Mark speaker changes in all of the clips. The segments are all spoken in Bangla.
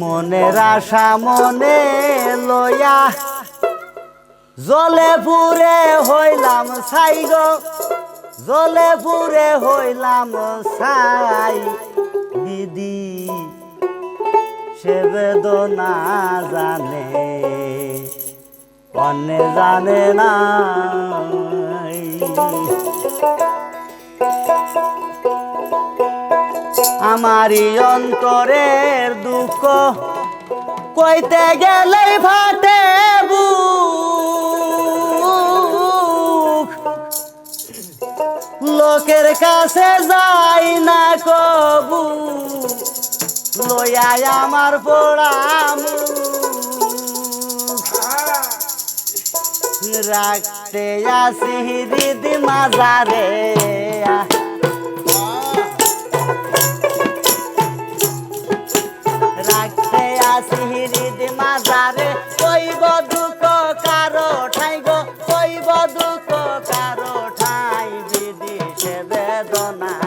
Speaker 1: মনের আশা মনে লইয়া জলে পুরে হইলাম ছাই গো, জলে পুরে হইলাম ছাই। দিদি, সে বেদনা জানে, অন্যে জানে না আমারই অন্তরের দুঃখ কইতে গেলে ফাটে লোকের কাছে যাই না কবু, লইয়াই আমার পোড়াম রাখতে আসি দিদি মাজারে বেদনা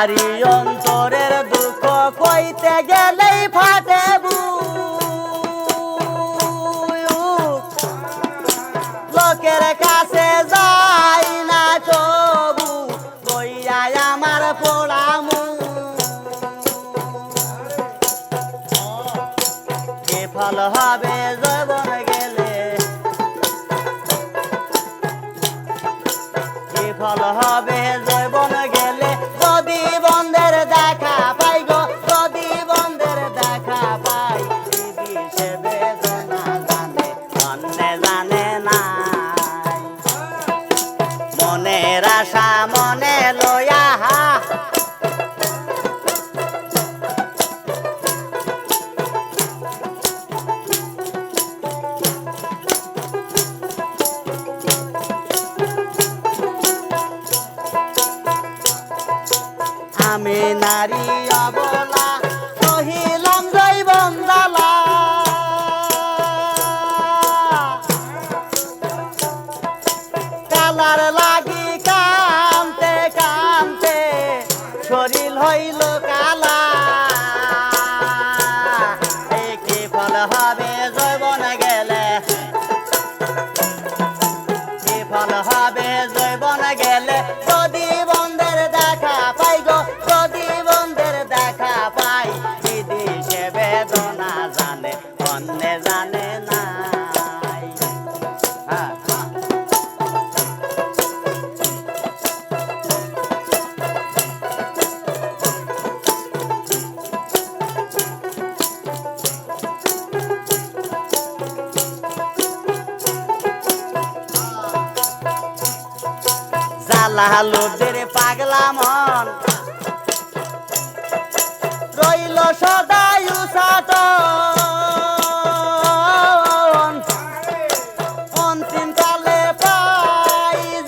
Speaker 1: আমারই অন্তরের দুঃখ কইতে গেলেই ফাটে। লোকের কাছে যাই না তবু কইয়াই আমার পোড়ামু এ ফল হবে জবন গেলে কি ফল হবে আশা মনে লয়া শরীর হইল কালা। কি ফল হবে জৈবন গেলে। কি ফল হবে জৈবন গেলে। যদি বন্ধের দেখা পাই গো যদি দেখা পাই। সে বেদনা জানে অন্যে জানে নাই জ্বালা লোদের পাগলা মন। রইল সদাই উসাট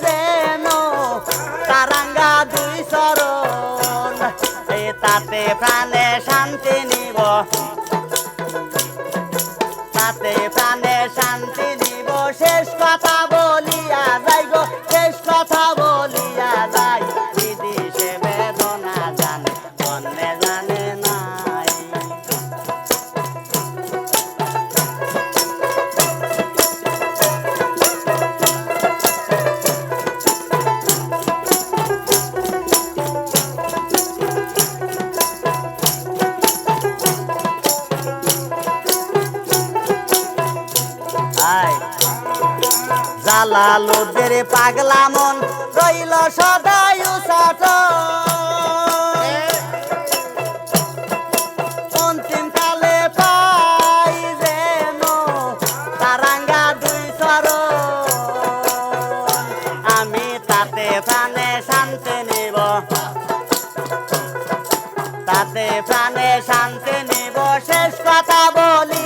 Speaker 1: যেন তারাঙ্গা দুই তাতে প্রাণে শান্তি নিব। তাতে প্রাণে শান্তি নিব। শেষ কথা লোদের পাগলা মন রইল সদাই উসাট দুই আমি তাতে শান্তি নিব। তাতে প্রাণে শান্তি নিব। শেষ কথা বলি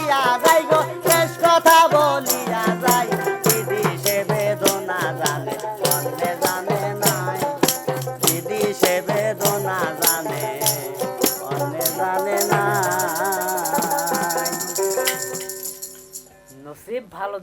Speaker 1: লাগছে ভালো